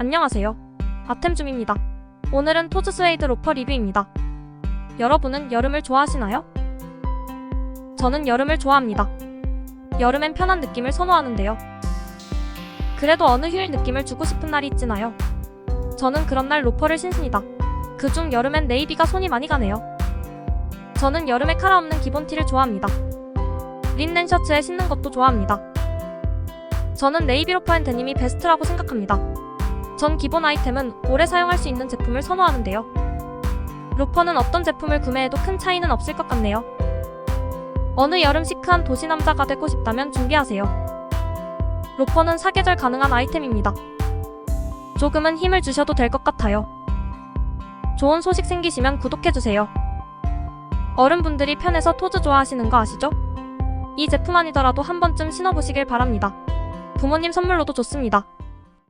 안녕하세요. 아템줌입니다. 오늘은 토즈 스웨이드 로퍼 리뷰입니다. 여러분은 여름을 좋아하시나요? 저는 여름을 좋아합니다. 여름엔 편한 느낌을 선호하는데요. 그래도 어느 휴일 느낌을 주고 싶은 날이 있지나요? 저는 그런 날 로퍼를 신습니다. 그중 여름엔 네이비가 손이 많이 가네요. 저는 여름에 카라 없는 기본 티를 좋아합니다. 린넨 셔츠에 신는 것도 좋아합니다. 저는 네이비 로퍼 앤 데님이 베스트라고 생각합니다. 전 기본 아이템은 오래 사용할 수 있는 제품을 선호하는데요. 로퍼는 어떤 제품을 구매해도 큰 차이는 없을 것 같네요. 어느 여름 시크한 도시 남자가 되고 싶다면 준비하세요. 로퍼는 사계절 가능한 아이템입니다. 조금은 힘을 주셔도 될 것 같아요. 좋은 소식 생기시면 구독해주세요. 어른분들이 편해서 토즈 좋아하시는 거 아시죠? 이 제품 아니더라도 한 번쯤 신어보시길 바랍니다. 부모님 선물로도 좋습니다.